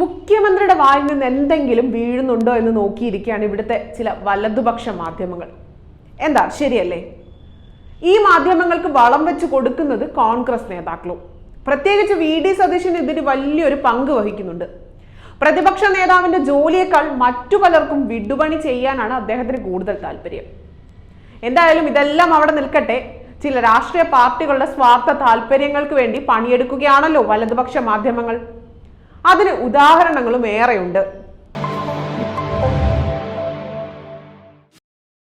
മുഖ്യമന്ത്രിയുടെ വായിൽ നിന്ന് എന്തെങ്കിലും വീഴുന്നുണ്ടോ എന്ന് നോക്കിയിരിക്കുകയാണ് ഇവിടുത്തെ ചില വലതുപക്ഷ മാധ്യമങ്ങൾ. എന്താ? ശരിയല്ലേ? ഈ മാധ്യമങ്ങൾക്ക് വളം വെച്ച് കൊടുക്കുന്നത് കോൺഗ്രസ് നേതാക്കളും? പ്രത്യേകിച്ച് വി ഡി സതീശൻ ഇതിന് വലിയൊരു പങ്ക് വഹിക്കുന്നുണ്ട്. പ്രതിപക്ഷ നേതാവിന്റെ ജോലിയേക്കാൾ മറ്റു പലർക്കും വിടുപണി ചെയ്യാനാണ് അദ്ദേഹത്തിന് കൂടുതൽ താല്പര്യം. എന്തായാലും ഇതെല്ലാം അവിടെ നിൽക്കട്ടെ. ചില രാഷ്ട്രീയ പാർട്ടികളുടെ സ്വാർത്ഥ താല്പര്യങ്ങൾക്ക് വേണ്ടി പണിയെടുക്കുകയാണല്ലോ വലതുപക്ഷ മാധ്യമങ്ങൾ. അതിന് ഉദാഹരണങ്ങളും ഏറെയുണ്ട്.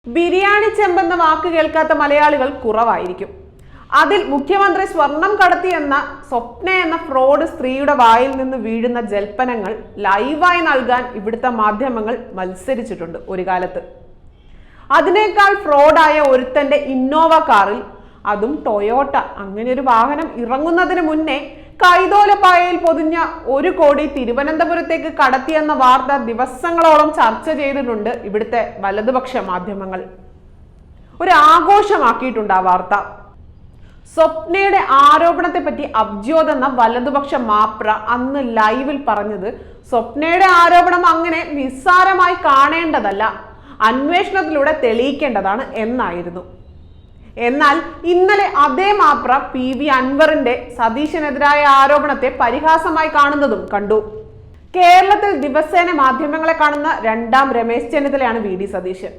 ബിരിയാണി ചെമ്പെന്ന വാക്ക് കേൾക്കാത്ത മലയാളികൾ കുറവായിരിക്കും. അതിൽ മുഖ്യമന്ത്രി സ്വർണം കടത്തി എന്ന സ്വപ്ന എന്ന ഫ്രോഡ് സ്ത്രീയുടെ വായിൽ നിന്ന് വീഴുന്ന ജൽപ്പനങ്ങൾ ലൈവായി നൽകാൻ ഇവിടുത്തെ മാധ്യമങ്ങൾ മത്സരിച്ചിട്ടുണ്ട് ഒരു കാലത്ത്. അതിനേക്കാൾ ഫ്രോഡായ ഒരുത്തന്റെ ഇന്നോവ കാറിൽ അതും ടൊയോട്ട. അങ്ങനെ ഒരു വാഹനം ഇറങ്ങുന്നതിന് മുന്നേ കൈതോലപ്പായയിൽ പൊതിഞ്ഞ ഒരു കോടി തിരുവനന്തപുരത്തേക്ക് കടത്തിയെന്ന വാർത്ത ദിവസങ്ങളോളം ചർച്ച ചെയ്തിട്ടുണ്ട് ഇവിടുത്തെ വലതുപക്ഷ മാധ്യമങ്ങൾ. ഒരു ആഘോഷമാക്കിയിട്ടുണ്ട് ആ വാർത്ത. സ്വപ്നയുടെ ആരോപണത്തെ പറ്റി അബ്ജ്യോത് എന്ന വലതുപക്ഷ മാപ്ര അന്ന് ലൈവിൽ പറഞ്ഞത് സ്വപ്നയുടെ ആരോപണം അങ്ങനെ നിസ്സാരമായി കാണേണ്ടതല്ല അന്വേഷണത്തിലൂടെ തെളിയിക്കേണ്ടതാണ് എന്നായിരുന്നു. എന്നാൽ ഇന്നലെ അതേ മാപ്ര പി വി അൻവറിന്റെ സതീശനെതിരായ ആരോപണത്തെ പരിഹാസമായി കാണുന്നതും കണ്ടു. കേരളത്തിൽ ദിവസേന മാധ്യമങ്ങളെ കാണുന്ന രണ്ടാം രമേശ് ചെന്നിത്തലയാണ് വി ഡി സതീശൻ.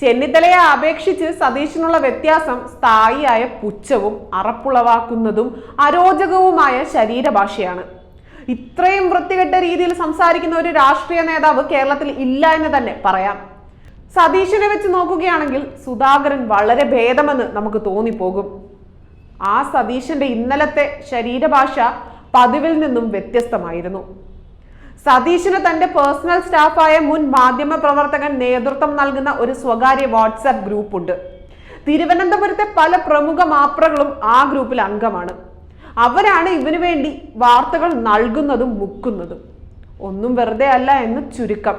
ചെന്നിത്തലയെ അപേക്ഷിച്ച് സതീശനുള്ള വ്യത്യാസം സ്ഥായിയായ പുച്ഛവും അറപ്പുളവാക്കുന്നതും അരോചകവുമായ ശരീരഭാഷയാണ്. ഇത്രയും വൃത്തികെട്ട രീതിയിൽ സംസാരിക്കുന്ന ഒരു രാഷ്ട്രീയ നേതാവ് കേരളത്തിൽ ഇല്ല എന്ന് തന്നെ പറയാം. സതീശനെ വെച്ച് നോക്കുകയാണെങ്കിൽ സുധാകരൻ വളരെ ഭേദമെന്ന് നമുക്ക് തോന്നിപ്പോകും. ആ സതീശന്റെ ഇന്നലത്തെ ശരീരഭാഷ പതിവിൽ നിന്നും വ്യത്യസ്തമായിരുന്നു. സതീശന് തന്റെ പേഴ്സണൽ സ്റ്റാഫായ മുൻ മാധ്യമ പ്രവർത്തകൻ നേതൃത്വം നൽകുന്ന ഒരു സ്വകാര്യ വാട്സാപ്പ് ഗ്രൂപ്പ് ഉണ്ട് തിരുവനന്തപുരത്തെ പല പ്രമുഖ മാപ്രകളും ആ ഗ്രൂപ്പിൽ അംഗമാണ്. അവരാണ് ഇവന് വേണ്ടി വാർത്തകൾ നൽകുന്നതും മുക്കുന്നതും. ഒന്നും വെറുതെ അല്ല എന്ന് ചുരുക്കം.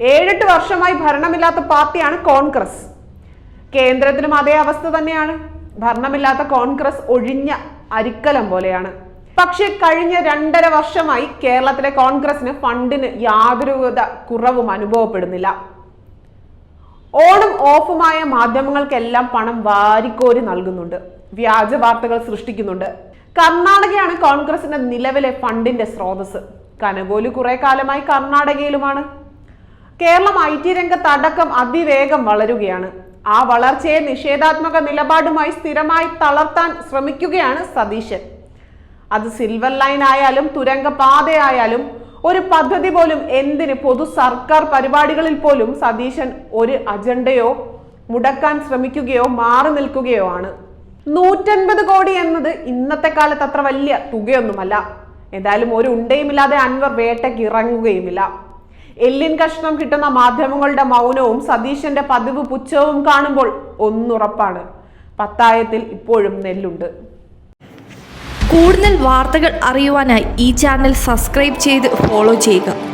ഏഴെട്ട് വർഷമായി ഭരണമില്ലാത്ത പാർട്ടിയാണ് കോൺഗ്രസ്. കേന്ദ്രത്തിലും അതേ അവസ്ഥ തന്നെയാണ്. ഭരണമില്ലാത്ത കോൺഗ്രസ് ഒഴിഞ്ഞ അരിക്കലം പോലെയാണ്. പക്ഷേ കഴിഞ്ഞ രണ്ടര വർഷമായി കേരളത്തിലെ കോൺഗ്രസിന് ഫണ്ടിന് യാതൊരുവിധ കുറവും അനുഭവപ്പെടുന്നില്ല. ഓണും ഓഫുമായ മാധ്യമങ്ങൾക്കെല്ലാം പണം വാരിക്കോരി നൽകുന്നുണ്ട്. വ്യാജ വാർത്തകൾ സൃഷ്ടിക്കുന്നുണ്ട്. കർണാടകയാണ് കോൺഗ്രസിന്റെ നിലവിലെ ഫണ്ടിന്റെ സ്രോതസ് കനകോലി കുറെ കാലമായി കർണാടകയിലുമാണ്. കേരളം ഐ ടി രംഗത്ത് അടക്കം അതിവേഗം വളരുകയാണ്. ആ വളർച്ചയെ നിഷേധാത്മക നിലപാടുമായി സ്ഥിരമായി തളർത്താൻ ശ്രമിക്കുകയാണ് സതീശൻ. അത് സിൽവർ ലൈൻ ആയാലും തുരങ്ക പാതയായാലും ഒരു പദ്ധതി പോലും എന്തിന് പൊതു സർക്കാർ പരിപാടികളിൽ പോലും സതീശൻ ഒരു അജണ്ടയോ മുടക്കാൻ ശ്രമിക്കുകയോ മാറി നിൽക്കുകയോ ആണ്. നൂറ്റൻപത് കോടി എന്നത് ഇന്നത്തെ കാലത്ത് അത്ര വലിയ തുകയൊന്നുമല്ല. എന്തായാലും ഒരു ഉണ്ടയുമില്ലാതെ അൻവർ വേട്ടയ്ക്ക് ഇറങ്ങുകയുമില്ല. എല്ലിൻ കഷ്ണം കിട്ടുന്ന മാധ്യമങ്ങളുടെ മൗനവും സതീശന്റെ പതിവ് പുച്ഛവും കാണുമ്പോൾ ഒന്നുറപ്പാണ്. പത്തായത്തിൽ ഇപ്പോഴും നെല്ലുണ്ട്. കൂടുതൽ വാർത്തകൾ അറിയുവാനായി ഈ ചാനൽ സബ്സ്ക്രൈബ് ചെയ്ത് ഫോളോ ചെയ്യുക.